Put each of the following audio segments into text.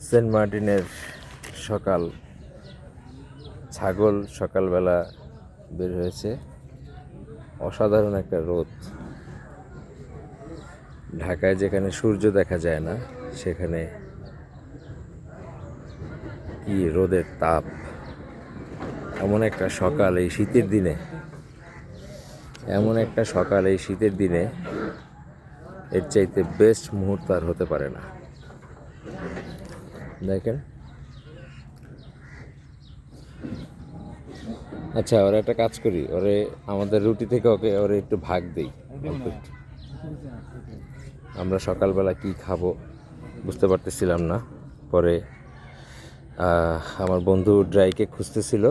Saint মার্টিনের সকাল ছাগল সকালবেলা বের হয়েছে। অসাধারণ একটা রোদ। ঢাকায় যেখানে সূর্য দেখা যায় না, সেখানে কি রোদের তাপ। এমন একটা সকাল এই শীতের দিনে। এমন একটা সকাল এই শীতের দিনে এর চাইতে বেস্ট মুহূর্ত আর হতে পারে না। দেখেন। আচ্ছা ওরা একটা কাজ করি ওরে আমাদের রুটি থেকে ওকে ওরে একটু ভাগ দেই আমরা সকালবেলা কি খাব বুঝতে পারতেছিলাম না। পরে আমার বন্ধু ড্রাই কেক খুঁজতেছিল।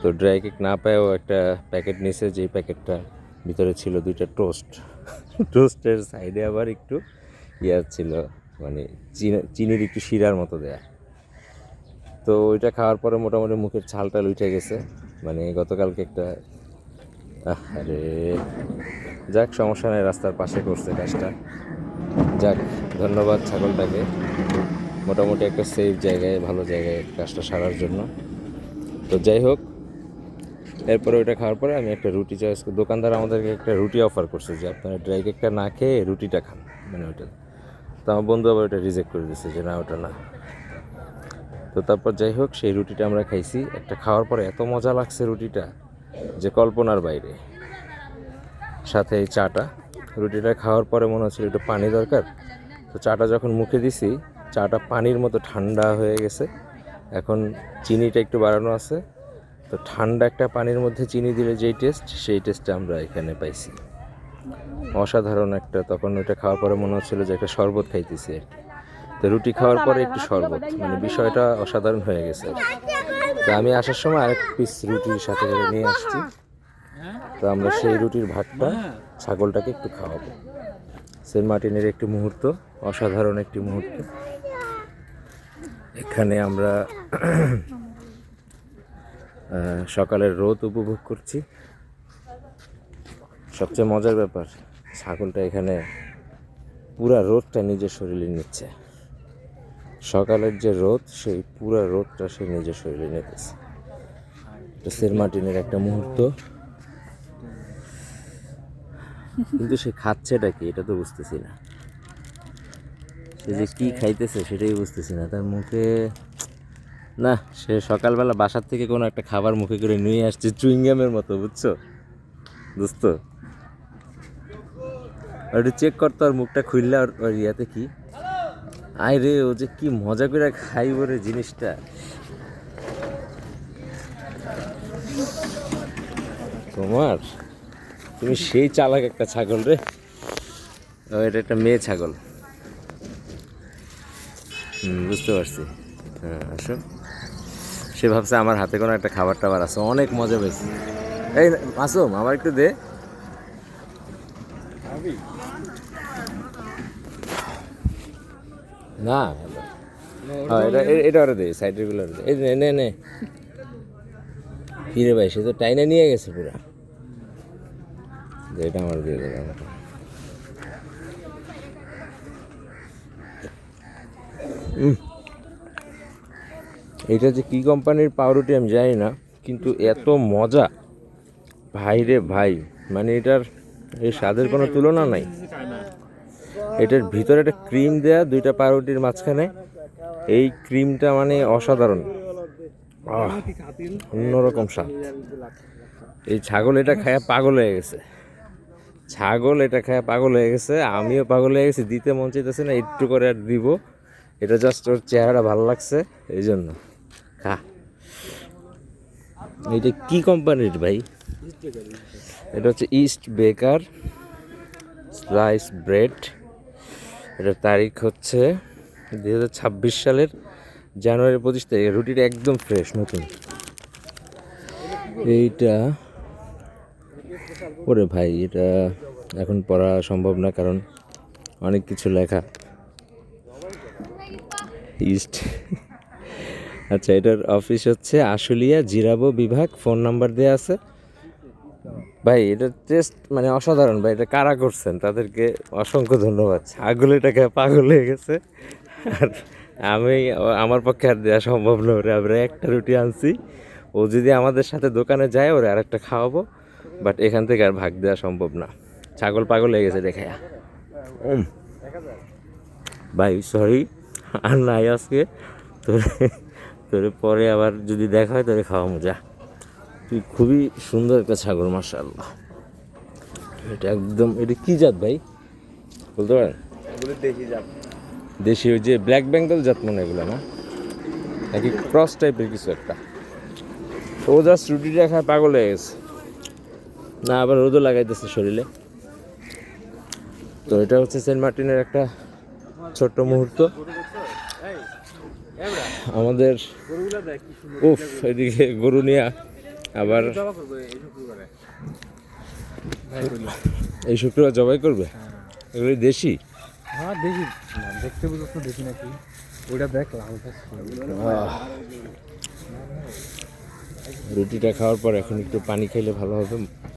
তো ড্রাই কেক না পেয়েও একটা প্যাকেট নিছে যেই প্যাকেটটা ভিতরে ছিল দুইটা টোস্ট টোস্টের সাইডে আবার একটু ইয়ার ছিল। মানে চিনি- চিনির একটু শিরার মতো দেয়া। তো ওইটা খাওয়ার পরে মোটামুটি মুখের ছালটা উঠে গেছে। মানে গতকালকে একটা আরে যাক, সমস্যা নেই, রাস্তার পাশে করছে কাজটা। যাক, ধন্যবাদ ছাগলটাকে। মোটামুটি একটা সেফ জায়গায়, ভালো জায়গায় কাজটা সারার জন্য। তো যাই হোক, এরপরে ওইটা খাওয়ার পরে আমি একটা রুটি চয়েস দোকানদার আমাদেরকে একটা রুটি অফার করছে যে আপনারা ড্রাই কেকটা না খেয়ে রুটিটা খান মানে ওইটা। তো আমার বন্ধু আবার ওটা রিজেক্ট করে দিচ্ছে যে, না, ওটা না। তো তারপর যাই হোক, সেই রুটিটা আমরা খাইছি। একটা খাওয়ার পরে এত মজা লাগছে রুটিটা যে কল্পনার বাইরে। সাথে এই চাটা। রুটিটা খাওয়ার পরে মনে হচ্ছিল একটু পানি দরকার। তো চাটা যখন মুখে দিছি, চাটা পানির মতো ঠান্ডা হয়ে গেছে। এখন চিনিটা একটু বাড়ানো আছে। তো ঠান্ডা একটা পানির মধ্যে চিনি দিলে যেই টেস্ট সেই টেস্টটা আমরা এখানে পাইছি। অসাধারণ একটা, তখন ওইটা খাওয়ার পরে মনে হচ্ছিল যে একটা শরবত খাইতেছি আর কি। তো রুটি খাওয়ার পরে একটু শরবত মানে বিষয়টা অসাধারণ হয়ে গেছে তো আমি আসার সময় আরেক পিস রুটির সাথে নিয়ে আসছি। তো আমরা সেই রুটির ভাতটা, ছাগলটাকে একটু খাওয়াবো। সেন্ট মার্টিনের একটি মুহূর্ত, অসাধারণ একটি মুহূর্ত। এখানে আমরা সকালের রোদ উপভোগ করছি। সবচেয়ে মজার ব্যাপার, ছাগলটা এখানে পুরা রোদটা নিজের শরীরে নিচ্ছে। সকালের যে রোদ, সেই পুরা রোদটা সে নিজের শরীরে নিতেছে। সেন্ট মার্টিনের একটা মুহূর্ত। কিন্তু সে খাচ্ছেটা কি, এটা তো বুঝতেছি না। সে যে কি খাইতেছে, সেটাই বুঝতেছি না। তার মুখে, না, সে সকালবেলা বাসার থেকে কোনো একটা খাবার মুখে করে নিয়ে আসছে, চুইংগামের মতো, বুঝছ? আর একটু চেক করতো আর মুখটা খুললে আর ইয়াতে কি? আয় রে, ও যে কি মজা করে খাইব রে জিনিসটা। তোমার? তুমি সেই চালাক একটা ছাগল রে। ও, এটা একটা মেয়ে ছাগল। হুম, বুঝতে পারছি। হ্যাঁ আসো। সে ভাবছে আমার হাতে কোনো একটা খাবার টাবার আছে। অনেক মজা পেয়েছি মাসুম, আমার একটু দে। না হ্যাঁ এটা এটা দে তো এটা আমার যে কি কোম্পানির পাউরুটি আমি জানি না, কিন্তু এত মজা। ভাই রে ভাই মানে এটার এই স্বাদের কোনো তুলনা নাই। এটার ভিতরে একটা ক্রিম দেয়া, দুইটা পাউরুটির মাঝখানে, এই ক্রিমটা মানে অসাধারণ। অন্যরকম স্বাদ। এই ছাগল এটা খায়া পাগল হয়ে গেছে। ছাগল এটা খায়া পাগল হয়ে গেছে, আমিও পাগল হয়ে গেছি, দিতে মন চাইতেছে না, একটু করে আর দিব। এটা জাস্ট ওর চেহারাটা ভালো লাগছে, এই জন্য। খা। এটা কি কোম্পানির ভাই? এটা হচ্ছে ইস্ট বেকার স্লাইস ব্রেড এটার তারিখ হচ্ছে দুই হাজার ছাব্বিশ সালের জানুয়ারি পঁচিশ তারিখ। রুটিটা একদম ফ্রেশ নতুন। এইটা ওরে ভাই, এটা এখন পড়া সম্ভব না, কারণ অনেক কিছু লেখা। ইস্ট আচ্ছা এটার অফিস হচ্ছে আশুলিয়া, জিরাবো বিভাগ ফোন নাম্বার দেওয়া আছে। ভাই এটা টেস্ট মানে অসাধারণ ভাই এটা কারা করছেন? তাদেরকে অসংখ্য ধন্যবাদ। ছাগল এটাকে পাগল হয়ে গেছে। আর আমি আমার পক্ষে আর দেওয়া সম্ভব না ওরে আমরা একটা রুটি আনছি। ও যদি আমাদের সাথে দোকানে যায় ওরে আর একটা খাওয়াবো। বাট এখান থেকে আর ভাগ দেওয়া সম্ভব না। ছাগল পাগল হয়ে গেছে দেখে। ভাই সরি আর নাই আজকে। তোরে তোরে পরে আবার যদি দেখা হয় তোরে খাওয়া মজা তুই খুবই সুন্দর একটা ছাগল মার্শাল্লাহ এটা একদম এটা কি জাত ভাই বলতে পারেন দেশি যাবে দেশি ওই যে ব্ল্যাক বেঙ্গল জাত মনে হয় এগুলো না নাকি ক্রস টাইপের কিছু একটা তো ও জাস্ট রুটিটা খায় পাগল হয়ে গেছে না আবার রোদও লাগাইতেছে শরীরে তো এটা হচ্ছে সেন্ট মার্টিনের একটা ছোট্ট মুহূর্ত আমাদের উফ এদিকে গরু নিয়ে আবার এই শুক্রবারে। জবাই করবে? এগুলি দেশি? হ্যাঁ দেশি। দেখতে বুঝছ তো দেখি নাকি? ওইটা দেখ লাল রুটিটা খাওয়ার পর এখন একটু পানি খেলে ভালো হবে।